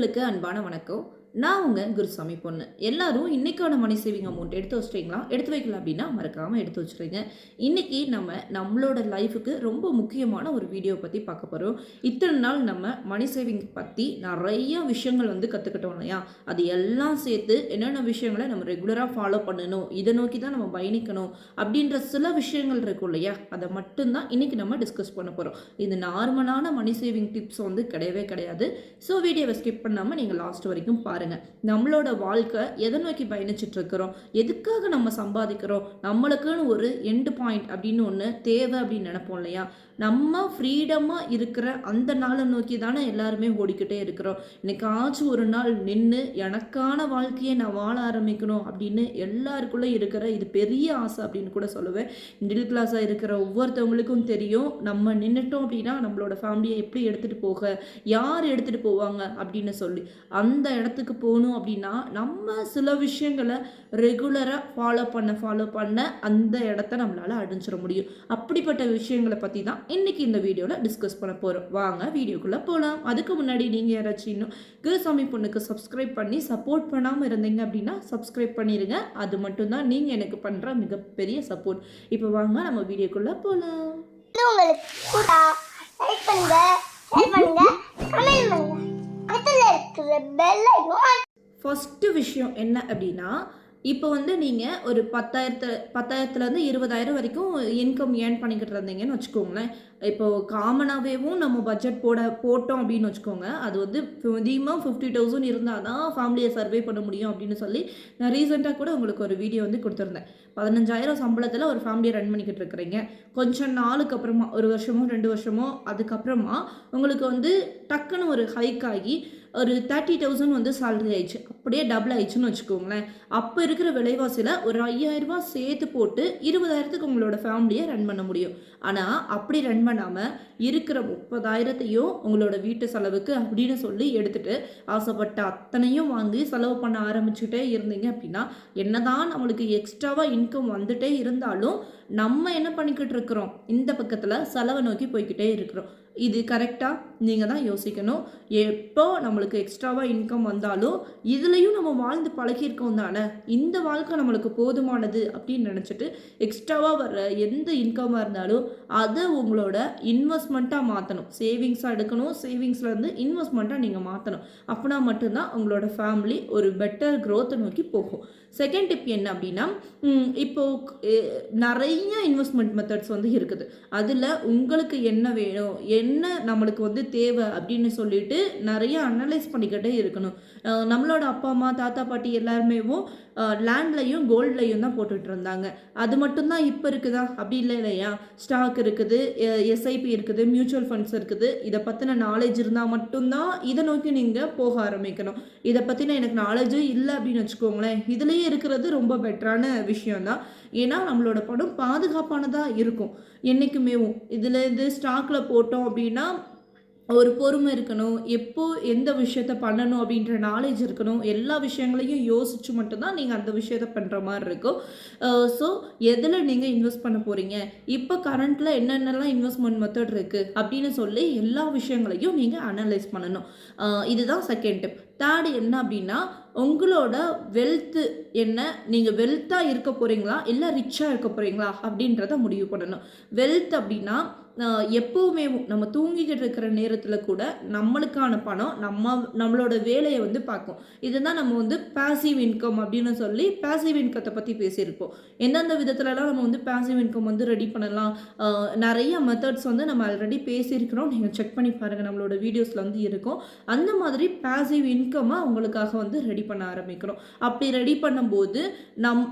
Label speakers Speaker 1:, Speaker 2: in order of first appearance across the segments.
Speaker 1: நேயர்களுக்கு அன்பான வணக்கம். நான் உங்கள் குருசாமி பொண்ணு. எல்லாரும் இன்றைக்கான மணி சேவிங் அமௌண்ட் எடுத்து வச்சிட்டீங்களா? எடுத்து வைக்கல அப்படின்னா மறக்காமல் எடுத்து வச்சுருங்க இன்றைக்கி நம்ம நம்மளோட லைஃபுக்கு ரொம்ப முக்கியமான ஒரு வீடியோ பற்றி பார்க்க போகிறோம் இத்தனை நாள் நம்ம மணி சேவிங் பற்றி நிறைய விஷயங்கள் வந்து கற்றுக்கிட்டோம் இல்லையா? அது எல்லாம் சேர்த்து என்னென்ன விஷயங்களை நம்ம ரெகுலராக ஃபாலோ பண்ணணும்? இதை நோக்கி தான் நம்ம பயணிக்கணும். அப்படின்ற சில விஷயங்கள் இருக்கும் இல்லையா? அதை மட்டும்தான் இன்றைக்கி நம்ம டிஸ்கஸ் பண்ண போகிறோம் இது நார்மலான மணி சேவிங் டிப்ஸ் வந்து கிடையவே கிடையாது. ஸோ வீடியோவை ஸ்கிப் பண்ணாமல் நீங்கள் லாஸ்ட் வரைக்கும் பாரு பாருங்கள் நம்மளோட வாழ்க்கை எதை நோக்கி பயணிச்சிட்ருக்கிறோம்? எதுக்காக நம்ம சம்பாதிக்கிறோம்? நம்மளுக்குன்னு ஒரு எண்டு பாயிண்ட் அப்படின்னு ஒன்று தேவை அப்படின்னு நினைப்போம் இல்லையா? நம்ம ஃப்ரீடமாக இருக்கிற அந்த நாளை நோக்கி தானே எல்லாருமே ஓடிக்கிட்டே இருக்கிறோம். இன்னைக்காச்சும் ஒரு நாள் நின்று எனக்கான வாழ்க்கையை நான் வாழ ஆரம்பிக்கணும் அப்படின்னு எல்லாருக்குள்ளே இருக்கிற இது பெரிய ஆசை அப்படின்னு கூட சொல்லுவேன். மிடில் கிளாஸாக இருக்கிற ஒவ்வொருத்தவங்களுக்கும் தெரியும். நம்ம நின்றுட்டோம் அப்படின்னா நம்மளோட ஃபேமிலியை எப்படி எடுத்துகிட்டு போக? யார் எடுத்துகிட்டு போவாங்க அப்படின்னு சொல்லி. அந்த இடத்துக்கு போகணும் அப்படின்னா நம்ம சில விஷயங்களை ரெகுலராக ஃபாலோ பண்ண ஃபாலோ பண்ண அந்த இடத்த நம்மளால் அடைஞ்சிட முடியும். அப்படிப்பட்ட விஷயங்களை பற்றி தான் இன்றைக்கி இந்த வீடியோவில் டிஸ்கஸ் பண்ண போகிறோம் வாங்க வீடியோக்குள்ளே போகலாம் அதுக்கு முன்னாடி நீங்கள் யாராச்சும் இன்னும் குருசாமி பொண்ணுக்கு சப்ஸ்கிரைப் பண்ணி சப்போர்ட் பண்ணாமல் இருந்தீங்க அப்படின்னா சப்ஸ்கிரைப் பண்ணிடுங்க அது மட்டும்தான் நீங்கள் எனக்கு பண்ணுற மிகப்பெரிய சப்போர்ட் இப்போ வாங்க நம்ம வீடியோக்குள்ளே போகலாம்
Speaker 2: உங்களுக்கு லைக் பண்ணுங்க ஷேர் பண்ணுங்க கமெண்ட் பண்ணுங்க. இருக்கிற பெல்
Speaker 1: ஃபஸ்ட்டு விஷயம் என்ன அப்படின்னா இப்போ வந்து நீங்கள் ஒரு பத்தாயிரத்து பத்தாயிரத்துலேருந்து இருபதாயிரம் வரைக்கும் இன்கம் ஏர்ன் பண்ணிக்கிட்டு இருந்தீங்கன்னு வச்சுக்கோங்களேன். இப்போது காமனாகவேவும் நம்ம பட்ஜெட் போட போட்டோம் அப்படின்னு வச்சுக்கோங்க. அது வந்து மினிமம் ஃபிஃப்டி தௌசண்ட் இருந்தால் தான் ஃபேமிலியை சர்வே பண்ண முடியும் அப்படின்னு சொல்லி நான் ரீசெண்டாக கூட உங்களுக்கு ஒரு வீடியோ வந்து கொடுத்துருந்தேன். பதினஞ்சாயிரம் சம்பளத்தில் ஒரு ஃபேமிலியை ரன் பண்ணிக்கிட்டு இருக்கிறீங்க. கொஞ்சம் நாளுக்கு அப்புறமா ஒரு வருஷமோ ரெண்டு வருஷமோ அதுக்கப்புறமா உங்களுக்கு வந்து டக்குன்னு ஒரு ஹைக் ஆகி ஒரு தேர்ட்டி தௌசண்ட் வந்து சேலரி ஆயிடுச்சு. அப்படியே டபுள் ஆயிடுச்சுன்னு வச்சுக்கோங்களேன். அப்போ இருக்கிற விலைவாசியில் ஒரு ஐயாயிரரூபா சேர்த்து போட்டு இருபதாயிரத்துக்கு உங்களோட ஃபேமிலியை ரன் பண்ண முடியும். ஆனால் அப்படி ரன் பண்ணாமல் இருக்கிற முப்பதாயிரத்தையும் உங்களோட வீட்டு செலவுக்கு அப்படின்னு சொல்லி எடுத்துகிட்டு ஆசைப்பட்ட அத்தனையும் வாங்கி செலவு பண்ண ஆரம்பிச்சுட்டே இருந்தீங்க அப்படின்னா என்னதான் நம்மளுக்கு எக்ஸ்ட்ராவாக இன்கம் வந்துட்டே இருந்தாலும் நம்ம என்ன பண்ணிக்கிட்டு இருக்கிறோம்? இந்த பக்கத்தில் செலவை நோக்கி போய்க்கிட்டே இருக்கிறோம். இது கரெக்டாக நீங்கள் தான் யோசிக்கணும். எப்போ நம்மளுக்கு எக்ஸ்ட்ராவாக இன்கம் வந்தாலும் இதுலேயும் நம்ம வாழ்ந்து பழகியிருக்கோம் தானே? இந்த வாழ்க்கை நம்மளுக்கு போதுமானது அப்படின்னு நினச்சிட்டு எக்ஸ்ட்ராவாக வர எந்த இன்கமாக இருந்தாலும் அதை உங்களோட இன்வெஸ்ட்மெண்ட்டாக மாற்றணும் சேவிங்ஸாக எடுக்கணும். சேவிங்ஸ்லேருந்து இன்வெஸ்ட்மெண்ட்டாக நீங்கள் மாற்றணும் அப்படின்னா மட்டும்தான் உங்களோட ஃபேமிலி ஒரு பெட்டர் க்ரோத்தை நோக்கி போகும். செகண்ட் டிப் என்ன அப்படின்னா இப்போது இப்போ நிறைய இன்வெஸ்ட்மெண்ட் மெத்தட்ஸ் வந்து இருக்குது. அதில் உங்களுக்கு என்ன வேணும்? என்ன நம்மளுக்கு வந்து தேவை அப்படின்னு சொல்லிட்டு நிறைய அனலைஸ் பண்ணிக்கிட்டே இருக்கணும். நம்மளோட அப்பா அம்மா தாத்தா பாட்டி எல்லாருமேவும் லேண்ட்லையும் கோல்ட்லையும் தான் போட்டுட்டு இருந்தாங்க. அது மட்டும்தான் இப்போ இருக்குதா? அப்படி இல்லை இல்லையா? ஸ்டாக் இருக்குது எஸ்ஐபி இருக்குது மியூச்சுவல் ஃபண்ட்ஸ் இருக்குது. இதை பற்றின நாலேஜ் இருந்தால் மட்டும்தான் இதை நோக்கி நீங்கள் போக ஆரம்பிக்கணும். இதை பற்றின எனக்கு நாலேஜும் இல்லை அப்படின்னு வச்சுக்கோங்களேன். இதுலேயே இருக்கிறது ரொம்ப பெட்டரான விஷயம்தான். ஏன்னா நம்மளோட படம் பாதுகாப்பானதாக இருக்கும். என்றைக்குமேவும் இதில் இது ஸ்டாக்கில் போட்டோம் அப்படின்னா ஒரு பொறுமை இருக்கணும். எப்போ எந்த விஷயத்த பண்ணணும் அப்படின்ற நாலேஜ் இருக்கணும். எல்லா விஷயங்களையும் யோசித்து மட்டும்தான் நீங்கள் அந்த விஷயத்த பண்ணுற மாதிரி இருக்கும். ஸோ எதில் நீங்கள் இன்வெஸ்ட் பண்ண போகிறீங்க இப்போ கரண்ட்டில் என்னென்னலாம் இன்வெஸ்ட்மெண்ட் மெத்தட் இருக்குது அப்படின்னு சொல்லி எல்லா விஷயங்களையும் நீங்கள் அனலைஸ் பண்ணணும். இதுதான் செகண்ட் டிப் தேர்ட் என்ன அப்படின்னா உங்களோட வெல்த்து என்ன? நீங்கள் வெல்த்தாக இருக்க போகிறீங்களா இல்லை ரிச்சாக இருக்க போகிறீங்களா அப்படின்றத முடிவு பண்ணணும். வெல்த் அப்படின்னா எப்போவுமே நம்ம தூங்கிக்கிட்டு இருக்கிற நேரத்தில் கூட நம்மளுக்கான பணம் நம்ம நம்மளோட வேலையை வந்து பார்க்கும். இதுதான் நம்ம வந்து பேசிவ் இன்கம் அப்படின்னு சொல்லி பாசிவ் இன்கத்தை பற்றி பேசியிருப்போம். எந்தெந்த விதத்துலலாம் நம்ம வந்து பேசிவ் இன்கம் வந்து ரெடி பண்ணலாம்? நிறைய மெத்தட்ஸ் வந்து நம்ம ஆல்ரெடி பேசியிருக்கிறோம். நீங்கள் செக் பண்ணி பாருங்கள் நம்மளோட வீடியோஸில் வந்து இருக்கும். அந்த மாதிரி பேசிவ் இன்கம்மை உங்களுக்காக வந்து ரெடி பண்ண ஆரம்பிக்கிறோம். அப்படி ரெடி பண்ணும்போது நம்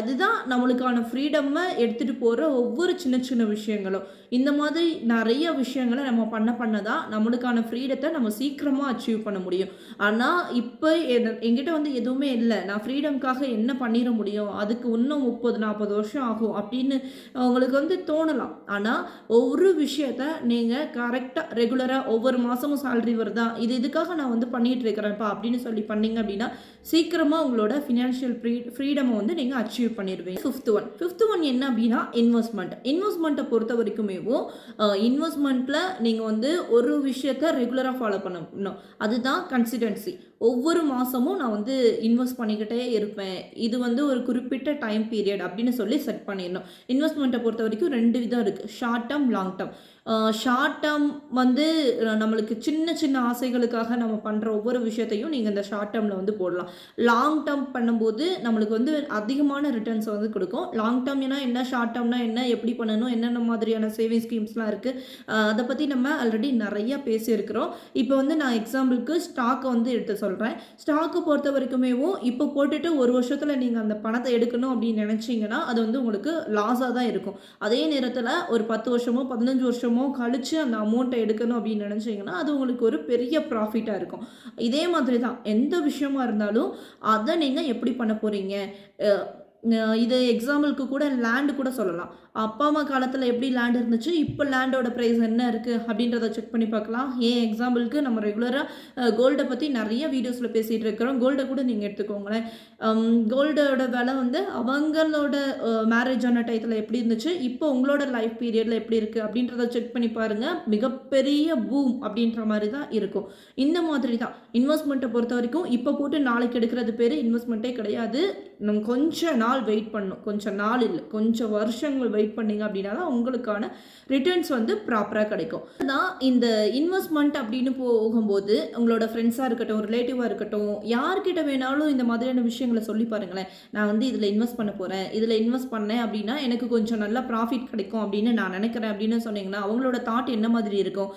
Speaker 1: அதுதான் நம்மளுக்கான ஃப்ரீடம்மை எடுத்துகிட்டு போகிற ஒவ்வொரு சின்ன சின்ன விஷயங்களும். இந்த மாதிரி நிறைய விஷயங்களை நம்ம பண்ண பண்ண தான் நம்மளுக்கான ஃப்ரீடத்தை நம்ம சீக்கிரமாக அச்சீவ் பண்ண முடியும். ஆனால் இப்போ என்- என்கிட்ட வந்து எதுவுமே இல்லை. நான் ஃப்ரீடம்காக என்ன பண்ணிட முடியும்? அதுக்கு இன்னும் முப்பது நாற்பது வருஷம் ஆகும் அப்படின்னு உங்களுக்கு வந்து தோணலாம். ஆனால் ஒரு விஷயத்த நீங்கள் கரெக்டாக ரெகுலராக ஒவ்வொரு மாதமும் சேல்ரி வருதா? இது இதுக்காக நான் வந்து பண்ணிகிட்டு இருக்கிறேன்ப்பா அப்படின்னு சொல்லி பண்ணீங்க அப்படின்னா சீக்கிரமாக உங்களோட ஃபினான்ஷியல் ஃப்ரீ ஃப்ரீடமை வந்து நீங்கள் அச்சீவ் பண்ணிடுவீங்க. ஃபிஃப்த் ஒன் ஃபிஃப்த் ஒன் என்ன அப்படின்னா இன்வெஸ்ட்மெண்ட் இன்வெஸ்ட்மெண்ட்டை பொறுத்த வரைக்குமேவும் இன்வெஸ்ட்மெண்ட்டில் நீங்கள் வந்து ஒரு விஷயத்த ரெகுலராக ஃபாலோ பண்ணணும். அதுதான் கன்சிடென்சி ஒவ்வொரு மாதமும் நான் வந்து இன்வெஸ்ட் பண்ணிக்கிட்டே இருப்பேன். இது வந்து ஒரு குறிப்பிட்ட டைம் பீரியட் அப்படின்னு சொல்லி செட் பண்ணிடணும். இன்வெஸ்ட்மெண்ட்டை பொறுத்த வரைக்கும் ரெண்டு விதம் இருக்குது short term long term short term வந்து நம்மளுக்கு சின்ன சின்ன ஆசைகளுக்காக நம்ம பண்ணுற ஒவ்வொரு விஷயத்தையும் நீங்கள் இந்த ஷார்ட் டேர்மில் வந்து போடலாம். லாங் டேர்ம் பண்ணும்போது நம்மளுக்கு வந்து அதிகமான ரிட்டர்ன்ஸ் வந்து கொடுக்கும். லாங் டேர்ம்னா என்ன? ஷார்ட் டேர்ம்னா என்ன? எப்படி பண்ணணும்? என்னென்ன மாதிரியான சேவிங் ஸ்கீம்ஸ்லாம் இருக்குது அதை பற்றி நம்ம ஆல்ரெடி நிறையா பேசியிருக்கிறோம். இப்போ வந்து நான் எக்ஸாம்பிளுக்கு ஸ்டாக்கை வந்து எடுத்து சொல்கிறேன் ஸ்டாக்கு பொறுத்த வரைக்குமேவும் இப்போ போட்டுட்டு ஒரு வருஷத்தில் நீங்கள் அந்த பணத்தை எடுக்கணும் அப்படின்னு நினச்சிங்கன்னா அது வந்து உங்களுக்கு லாஸாக தான் இருக்கும். அதே நேரத்தில் ஒரு பத்து வருஷமோ பதினஞ்சு வருஷமோ கழித்து அந்த அமௌண்ட்டை எடுக்கணும் அப்படின்னு நினச்சிங்கன்னா அது உங்களுக்கு ஒரு பெரிய ப்ராஃபிட்டாக இருக்கும். இதே மாதிரி தான். எந்த விஷயமா இருந்தாலும் அதை நீங்கள் எப்படி பண்ண போகிறீங்க இது எக்ஸாம்பிளுக்கு கூட லேண்டு கூட சொல்லலாம். அப்பா அம்மா காலத்தில் எப்படி லேண்ட் இருந்துச்சு? இப்போ லேண்டோட ப்ரைஸ் என்ன இருக்குது அப்படின்றத செக் பண்ணி பார்க்கலாம். ஏன் எக்ஸாம்பிளுக்கு நம்ம ரெகுலராக கோல்டை பற்றி நிறைய வீடியோஸில் பேசிகிட்டு இருக்கிறோம். கோல்டை கூட நீங்கள் எடுத்துக்கோங்களேன். கோல்டோட விலை வந்து அவங்களோட மேரேஜ் ஆன டயத்தில் எப்படி இருந்துச்சு? இப்போ உங்களோட லைஃப் பீரியடில் எப்படி இருக்குது அப்படின்றத செக் பண்ணி பாருங்கள் மிகப்பெரிய பூம் அப்படின்ற மாதிரி தான் இருக்கும். இந்த மாதிரி தான். இன்வெஸ்ட்மெண்ட்டை பொறுத்த வரைக்கும் இப்போ போட்டு நாளைக்கு எடுக்கிறது பேர் இன்வெஸ்ட்மெண்ட்டே கிடையாது. நம்ம கொஞ்ச நாள் வெயிட் பண்ணணும். கொஞ்சம் நாள் இல்லை. கொஞ்சம் வருஷங்கள் வெயிட் பண்ணீங்க அப்படின்னா தான் உங்களுக்கான ரிட்டர்ன்ஸ் வந்து ப்ராப்பராக கிடைக்கும். தான் இந்த இன்வெஸ்ட்மெண்ட் அப்படின்னு போகும்போது உங்களோட ஃப்ரெண்ட்ஸாக இருக்கட்டும் ரிலேட்டிவாக இருக்கட்டும் யார்கிட்ட வேணாலும் இந்த மாதிரியான விஷயங்களை சொல்லி பாருங்களேன். நான் வந்து இதில் இன்வெஸ்ட் பண்ண போகிறேன் இதில் இன்வெஸ்ட் பண்ணேன் அப்படின்னா எனக்கு கொஞ்சம் நல்லா ப்ராஃபிட் கிடைக்கும் அப்படின்னு நான் நினைக்கிறேன் அப்படின்னு சொன்னீங்கன்னா அவங்களோட தாட் என்ன மாதிரி இருக்கும்?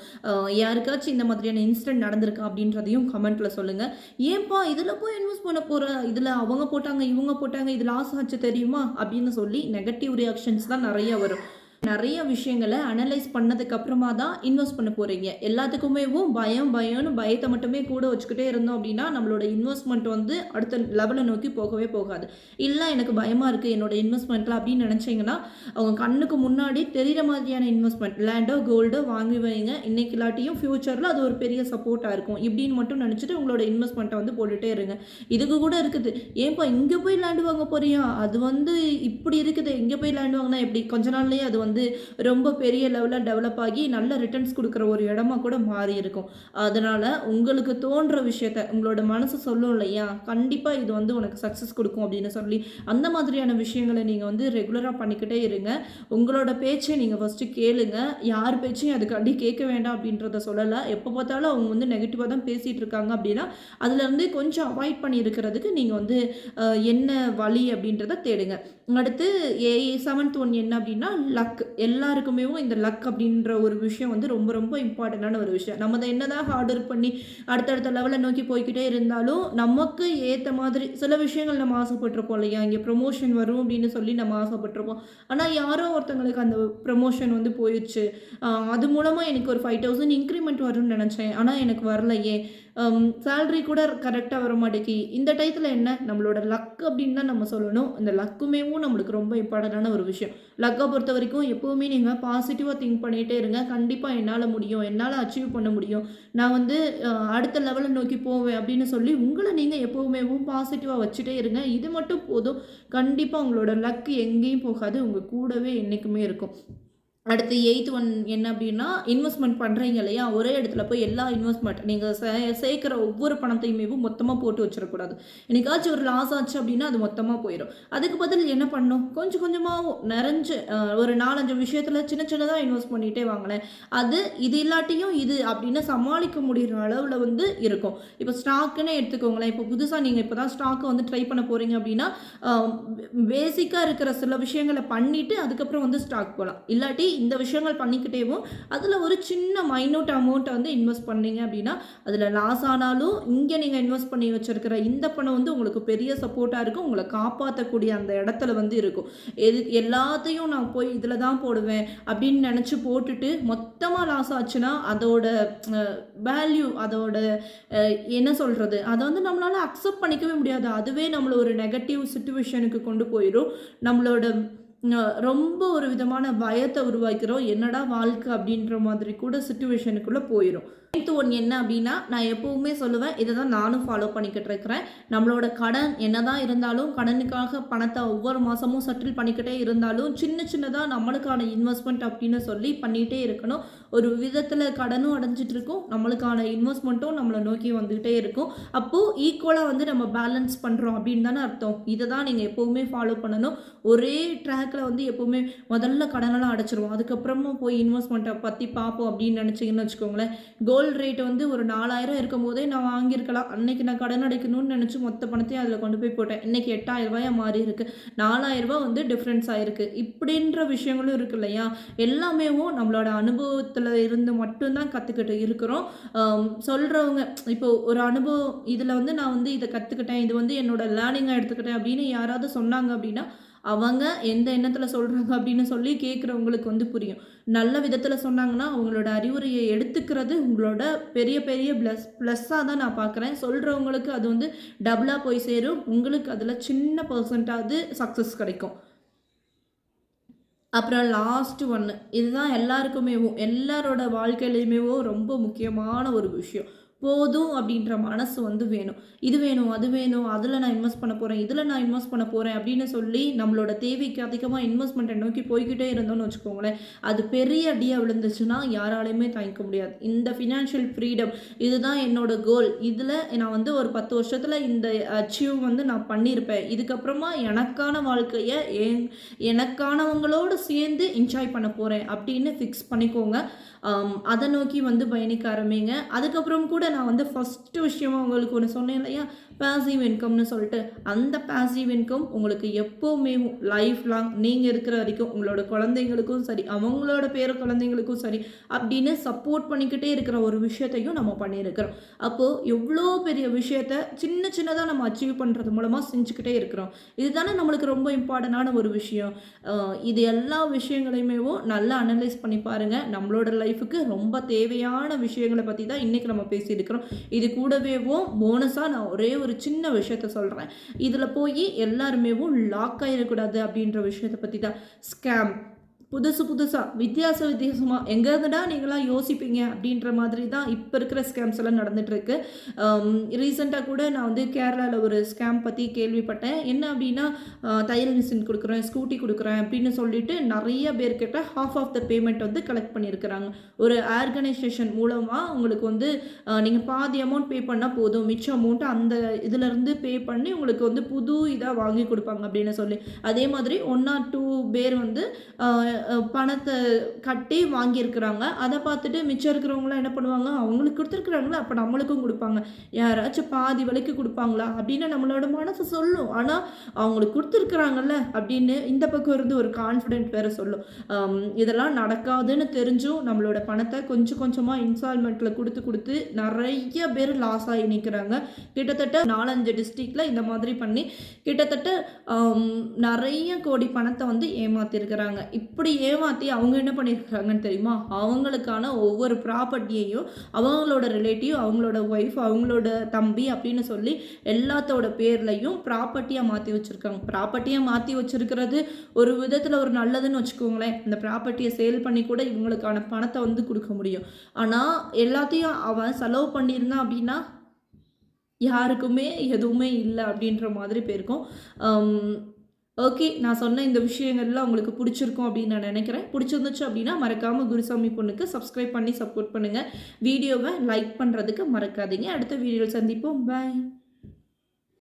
Speaker 1: யாருக்காச்சும் இந்த மாதிரியான இன்சிடென்ட் நடந்திருக்கா அப்படின்றதையும் கமெண்ட்டில் சொல்லுங்கள் ஏன்பா இதில் போய் இன்வெஸ்ட் பண்ண போகிற இதில் அவங்க போட்டாங்க இவங்க போட்டாங்க இது லாஸ் ஆச்சு தெரியுமா? அப்படின்னு சொல்லி நெகட்டிவ் ரியாக்ஷன்ஸ் தான் நிறைய வரும். நிறைய விஷயங்களை அனலைஸ் பண்ணதுக்கு அப்புறமா தான் இன்வெஸ்ட் பண்ண போகிறீங்க எல்லாத்துக்குமேவும் பயம் பயம்னு பயத்தை மட்டுமே கூட வச்சுக்கிட்டே இருந்தோம் அப்படின்னா நம்மளோட இன்வெஸ்ட்மெண்ட் வந்து அடுத்த லெவலை நோக்கி போகவே போகாது. இல்லை எனக்கு பயமாக இருக்குது என்னோட இன்வெஸ்ட்மெண்ட்டில் அப்படின்னு நினச்சிங்கன்னா அவங்க கண்ணுக்கு முன்னாடி தெரிகிற மாதிரியான இன்வெஸ்ட்மெண்ட் லேண்டோ கோல்டோ வாங்கி வைங்க. இன்னைக்கு இல்லாட்டியும் ஃப்யூச்சரில் அது ஒரு பெரிய சப்போர்ட்டாக இருக்கும். இப்படின்னு மட்டும் நினச்சிட்டு உங்களோட இன்வெஸ்ட்மெண்ட்டை வந்து போட்டுகிட்டே இருங்க. இதுக்கு கூட இருக்குது. ஏன்பா இங்கே போய் லேண்டு வாங்க போறியா? அது வந்து இப்படி இருக்குது. இங்கே போய் லேண்டு வாங்கினா எப்படி? கொஞ்ச நாள்லயே அது வந்து வந்து ரொம்ப பெரிய லெவலில் டெவலப் ஆகி நல்ல ரிட்டர்ன்ஸ் கொடுக்குற ஒரு இடமா கூட மாறி இருக்கும். அதனால் உங்களுக்கு தோன்ற விஷயத்த உங்களோட மனசு சொல்லும் இல்லையா? கண்டிப்பாக இது வந்து உனக்கு சக்ஸஸ் கொடுக்கும் அப்படின்னு சொல்லி அந்த மாதிரியான விஷயங்களை நீங்கள் வந்து ரெகுலராக பண்ணிக்கிட்டே இருங்க. உங்களோட பேச்சை நீங்கள் ஃபஸ்ட்டு கேளுங்க. யார் பேச்சையும் அதுக்காண்டி கேட்க வேண்டாம் அப்படின்றத சொல்லலை. எப்போ பார்த்தாலும் அவங்க வந்து நெகட்டிவாக தான் பேசிகிட்டு இருக்காங்க அப்படின்னா அதுலேருந்து கொஞ்சம் அவாய்ட் பண்ணி இருக்கிறதுக்கு நீங்கள் வந்து என்ன வழி அப்படின்றத தேடுங்க. அடுத்து ஏ செவன்த் ஒன் என்ன அப்படின்னா லக் எல்லாருக்குமே இந்த லக் அப்படின்ற ஒரு விஷயம் வந்து ரொம்ப ரொம்ப இம்பார்ட்டண்ட்டான ஒரு விஷயம். நம்ம அதை என்னதான் ஹார்ட் ஒர்க் பண்ணி அடுத்தடுத்த லெவலை நோக்கி போய்க்கிட்டே இருந்தாலும் நமக்கு ஏற்ற மாதிரி சில விஷயங்கள் நம்ம ஆசைப்பட்டிருப்போம் இல்லையா? இங்கே ப்ரொமோஷன் வரும் அப்படின்னு சொல்லி நம்ம ஆசைப்பட்டிருப்போம். ஆனால் யாரோ ஒருத்தங்களுக்கு அந்த ப்ரமோஷன் வந்து போயிடுச்சு அது மூலமாக எனக்கு ஒரு ஃபைவ் தௌசண்ட் இன்க்ரிமெண்ட் வரும்னு நினச்சேன். ஆனால் எனக்கு வரலையே. சேல்ரி கூட கரெக்டாக வர மாட்டேங்கி இந்த டயத்தில் என்ன? நம்மளோட லக் அப்படின்னு தான் நம்ம சொல்லணும். இந்த லக்குமேவும் நம்மளுக்கு ரொம்ப இம்பார்ட்டண்ட்டான ஒரு விஷயம். லக்கை பொறுத்த வரைக்கும் எப்போவுமே நீங்கள் பாசிட்டிவாக திங்க் பண்ணிகிட்டே இருங்க. கண்டிப்பாக என்னால் முடியும். என்னால் அச்சீவ் பண்ண முடியும். நான் வந்து அடுத்த லெவலை நோக்கி போவேன் அப்படின்னு சொல்லி உங்களை நீங்கள் எப்போவுமேவும் பாசிட்டிவாக வச்சுட்டே இருங்க. இது மட்டும் போதும். கண்டிப்பாக உங்களோட லக் எங்கேயும் போகாது. உங்கள் கூடவே என்றைக்குமே இருக்கும். அடுத்து எயித்து ஒன் என்ன அப்படின்னா இன்வெஸ்ட்மெண்ட் பண்ணுறீங்க இல்லையா? ஒரே இடத்துல போய் எல்லா இன்வெஸ்ட்மெண்ட் நீங்கள் சே சேர்க்குற ஒவ்வொரு பணத்தையுமே மொத்தமாக போட்டு வச்சிடக்கூடாது. எனக்காச்சும் ஒரு லாஸ் ஆச்சு அப்படின்னா அது மொத்தமாக போயிடும் அதுக்கு பதில் என்ன பண்ணும்? கொஞ்சம் கொஞ்சமாக நிறைஞ்சு ஒரு நாலஞ்சு விஷயத்தில் சின்ன சின்னதாக இன்வெஸ்ட் பண்ணிகிட்டே வாங்கினேன் அது இது இல்லாட்டியும் இது அப்படின்னு சமாளிக்க முடிகிற அளவில் வந்து இருக்கும். இப்போ ஸ்டாக்குன்னு எடுத்துக்கோங்களேன். இப்போ புதுசாக நீங்கள் இப்போ தான் ஸ்டாக்கை வந்து ட்ரை பண்ண போகிறீங்க அப்படின்னா பேசிக்காக இருக்கிற சில விஷயங்களை பண்ணிவிட்டு அதுக்கப்புறம் வந்து ஸ்டாக் போகலாம் இல்லாட்டி இந்த விஷயங்கள் பண்ணிக்கிட்டேவும் அதில் ஒரு சின்ன மைனூட் அமௌண்ட்டை வந்து இன்வெஸ்ட் பண்ணீங்க அப்படின்னா அதில் லாஸ் ஆனாலும் இங்கே நீங்கள் இன்வெஸ்ட் பண்ணி வச்சுருக்கிற இந்த பணம் வந்து உங்களுக்கு பெரிய சப்போர்ட்டாக இருக்கும். உங்களை காப்பாற்றக்கூடிய அந்த இடத்துல வந்து இருக்கும். எது எல்லாத்தையும் நான் போய் இதில் தான் போடுவேன் அப்படின்னு நினச்சி போட்டுட்டு மொத்தமாக லாஸ் ஆச்சுன்னா அதோட வேல்யூ அதோட என்ன சொல்கிறது அதை வந்து நம்மளால் அக்செப்ட் பண்ணிக்கவே முடியாது. அதுவே நம்மளை ஒரு நெகட்டிவ் சுச்சுவேஷனுக்கு கொண்டு போயிடும் நம்மளோட ரொம்ப ஒரு விதமான பயத்தை உருவாக்கிறோம். என்னடா வாழ்க்கை அப்படின்ற மாதிரி கூட சுச்சுவேஷனுக்குள்ளே போயிடும் நைன்த் ஒன் என்ன அப்படின்னா நான் எப்பவுமே சொல்லுவேன் இதை தான் நானும் ஃபாலோ பண்ணிக்கிட்டு இருக்கிறேன். நம்மளோட கடன் என்னதான் இருந்தாலும் கடனுக்காக பணத்தை ஒவ்வொரு மாதமும் செட்டில் பண்ணிக்கிட்டே இருந்தாலும் சின்ன சின்னதாக நம்மளுக்கான இன்வெஸ்ட்மெண்ட் அப்படின்னு சொல்லி பண்ணிகிட்டே இருக்கணும். ஒரு விதத்தில் கடனும் அடைஞ்சிட்டு இருக்கும் நம்மளுக்கான இன்வெஸ்ட்மெண்ட்டும் நம்மளை நோக்கி வந்துக்கிட்டே இருக்கும். அப்போது ஈக்குவலாக வந்து நம்ம பேலன்ஸ் பண்ணுறோம் அப்படின்னு தானே அர்த்தம். இதை தான் நீங்கள் எப்போவுமே ஃபாலோ பண்ணணும். ஒரே ட்ராக்கில் வந்து எப்போவுமே முதல்ல கடனெல்லாம் அடைச்சிருவோம். அதுக்கப்புறமா போய் இன்வெஸ்ட்மெண்ட்டை பற்றி பார்ப்போம் அப்படின்னு நினச்சிங்கன்னு வச்சுக்கோங்களேன். கோல்டு ரேட் வந்து ஒரு நாலாயிரம் இருக்கும் போதே நான் வாங்கியிருக்கலாம். அன்னைக்கு நான் கடன் அடைக்கணும்னு நினச்சி மொத்த பணத்தையும் அதில் கொண்டு போய் போட்டேன். இன்னைக்கு எட்டாயிரம் ரூபாயாக மாறி இருக்கு. நாலாயிரம் வந்து டிஃப்ரென்ஸ் ஆகிருக்கு இப்படின்ற விஷயங்களும் இருக்கு இல்லையா? எல்லாமேவும் நம்மளோட அனுபவத்தில் இருந்து மட்டும்தான் கற்றுக்கிட்டு இருக்கிறோம். சொல்கிறவங்க இப்போ ஒரு அனுபவம் இதில் வந்து நான் வந்து இதை கற்றுக்கிட்டேன் இது வந்து என்னோட லேர்னிங்காக எடுத்துக்கிட்டேன் அப்படின்னு யாராவது சொன்னாங்க அப்படின்னா அவங்க எந்த எண்ணத்தில் சொல்கிறாங்க அப்படின்னு சொல்லி கேட்குறவங்களுக்கு வந்து புரியும். நல்ல விதத்தில் சொன்னாங்கன்னா அவங்களோட அறிவுரையை எடுத்துக்கிறது உங்களோட பெரிய பெரிய ப்ளஸ் ப்ளஸ்ஸாக தான் நான் பார்க்குறேன் சொல்கிறவங்களுக்கு அது வந்து டபுளாக போய் சேரும். உங்களுக்கு அதில் சின்ன பர்சன்டாவது சக்ஸஸ் கிடைக்கும். அப்புறம் லாஸ்ட் ஒன்று இதுதான் எல்லாருக்குமேவும் எல்லாரோட வாழ்க்கையிலையுமே ரொம்ப முக்கியமான ஒரு விஷயம். போதும் அப்படின்ற மனசு வந்து வேணும். இது வேணும் அது வேணும் அதில் நான் இன்வெஸ்ட் பண்ண போகிறேன் இதில் நான் இன்வெஸ்ட் பண்ண போகிறேன் அப்படின்னு சொல்லி நம்மளோட தேவைக்கு அதிகமாக இன்வெஸ்ட்மெண்ட்டை நோக்கி போய்கிட்டே இருந்தோம்னு வச்சுக்கோங்களேன் அது பெரிய அடியாக விழுந்துச்சுன்னா யாராலையுமே தாங்கிக்க முடியாது. இந்த ஃபினான்ஷியல் ஃப்ரீடம் இதுதான் என்னோட கோல் இதில் நான் வந்து ஒரு பத்து வருஷத்தில் இந்த அச்சீவ் வந்து நான் பண்ணியிருப்பேன். இதுக்கப்புறமா எனக்கான வாழ்க்கையை என் எனக்கானவங்களோடு சேர்ந்து என்ஜாய் பண்ண போகிறேன் அப்படின்னு ஃபிக்ஸ் பண்ணிக்கோங்க. அதை நோக்கி வந்து பயணிக்க ஆரம்பிங்க. அதுக்கப்புறம் கூட நான் வந்து ஃபஸ்ட்டு விஷயமா உங்களுக்கு ஒன்று சொன்னேன் இல்லையா? பேசிவ் இன்கம்னு சொல்லிட்டு அந்த பேசிவ் இன்கம் உங்களுக்கு எப்போவுமே லைஃப் லாங் நீங்கள் இருக்கிற வரைக்கும் உங்களோட குழந்தைங்களுக்கும் சரி அவங்களோட பேர குழந்தைங்களுக்கும் சரி அப்படின்னு சப்போர்ட் பண்ணிக்கிட்டே இருக்கிற ஒரு விஷயத்தையும் நம்ம பண்ணியிருக்கிறோம். அப்போது எவ்வளோ பெரிய விஷயத்த சின்ன சின்னதாக நம்ம அச்சீவ் பண்ணுறது மூலமாக செஞ்சுக்கிட்டே இருக்கிறோம். இதுதானே நம்மளுக்கு ரொம்ப இம்பார்ட்டண்டான ஒரு விஷயம். இது எல்லா விஷயங்களையுமேவும் நல்லா அனலைஸ் பண்ணி பாருங்கள் நம்மளோட லைஃபுக்கு ரொம்ப தேவையான விஷயங்களை பற்றி தான் இன்றைக்கி நம்ம பேசியிருக்கிறோம். இது கூடவேவும் போனஸாக நான் ஒரே ஒரு சின்ன விஷயத்த சொல்கிறேன் இதில் போய் எல்லாருமேவும் லாக் ஆகிடக்கூடாது அப்படின்ற விஷயத்தை பற்றி தான் ஸ்கேம் புதுசு புதுசாக வித்தியாச வித்தியாசமாக எங்கேருந்துடா நீங்களாம் யோசிப்பீங்க அப்படின்ற மாதிரி தான் இப்போ இருக்கிற ஸ்கேம்ஸ் எல்லாம் நடந்துகிட்ருக்கு ரீசெண்டாக கூட நான் வந்து கேரளாவில் ஒரு ஸ்கேம் பற்றி கேள்விப்பட்டேன். என்ன அப்படின்னா தையல் மிஷின் கொடுக்குறேன் ஸ்கூட்டி கொடுக்குறேன் அப்படின்னு சொல்லிட்டு நிறைய பேர்கிட்ட ஹாஃப் ஆஃப் த பேமெண்ட் வந்து கலெக்ட் பண்ணியிருக்கிறாங்க. ஒரு ஆர்கனைசேஷன் மூலமாக உங்களுக்கு வந்து நீங்கள் பாதி அமௌண்ட் பே பண்ணால் போதும். மிச்ச அமௌண்ட் அந்த இதிலேருந்து பே பண்ணி உங்களுக்கு வந்து புது இதாக வாங்கி கொடுப்பாங்க அப்படின்னு சொல்லி. அதே மாதிரி ஒன் ஆர் டூ பேர் வந்து பணத்தை கட்டி வாங்கியிருக்கிறாங்க. அதை பார்த்துட்டு மிச்சம் இருக்கிறவங்களாம் என்ன பண்ணுவாங்க? அவங்களுக்கு கொடுத்துருக்குறாங்களா? அப்போ நம்மளுக்கும் கொடுப்பாங்க. யாராச்சும் பாதி விலைக்கு கொடுப்பாங்களா? அப்படின்னு நம்மளோட மனசு சொல்லும். ஆனால் அவங்களுக்கு கொடுத்துருக்குறாங்கல்ல? அப்படின்னு இந்த பக்கம் இருந்து ஒரு கான்ஃபிடென்ட் வேற சொல்லும். இதெல்லாம் நடக்காதுன்னு தெரிஞ்சும் நம்மளோட பணத்தை கொஞ்சம் கொஞ்சமாக இன்ஸ்டால்மெண்ட்டில் கொடுத்து கொடுத்து நிறைய பேர் லாஸ் ஆகி நிற்கிறாங்க கிட்டத்தட்ட நாலஞ்சு டிஸ்ட்ரிக்டில் இந்த மாதிரி பண்ணி கிட்டத்தட்ட நிறைய கோடி பணத்தை வந்து ஏமாத்திருக்கிறாங்க. இப்படி ஏமாற்றி அவங்க என்ன பண்ணியிருக்காங்கன்னு தெரியுமா? அவங்களுக்கான ஒவ்வொரு ப்ராப்பர்ட்டியையும் அவங்களோட ரிலேட்டிவ் அவங்களோட ஒய்ஃப் அவங்களோட தம்பி அப்படின்னு சொல்லி எல்லாத்தோட பேர்லையும் ப்ராப்பர்ட்டியாக மாற்றி வச்சுருக்காங்க. ப்ராப்பர்ட்டியாக மாற்றி வச்சுருக்கிறது ஒரு விதத்தில் ஒரு நல்லதுன்னு வச்சுக்கோங்களேன். இந்த ப்ராப்பர்ட்டியை சேல் பண்ணி கூட இவங்களுக்கான பணத்தை வந்து கொடுக்க முடியும். ஆனால் எல்லாத்தையும் அவன் செலவு பண்ணியிருந்தான் அப்படின்னா யாருக்குமே எதுவுமே இல்லை அப்படின்ற மாதிரி போயிருக்கும். ஓகே நான் சொன்ன இந்த விஷயங்கள்லாம் உங்களுக்கு பிடிச்சிருக்கும் அப்படின்னு நான் நினைக்கிறேன். பிடிச்சிருந்துச்சு அப்படின்னா மறக்காமல் குருசாமி பொண்ணுக்கு சப்ஸ்கிரைப் பண்ணி சப்போர்ட் பண்ணுங்கள் வீடியோவை லைக் பண்ணுறதுக்கு மறக்காதீங்க. அடுத்த வீடியோவில் சந்திப்போம். பாய்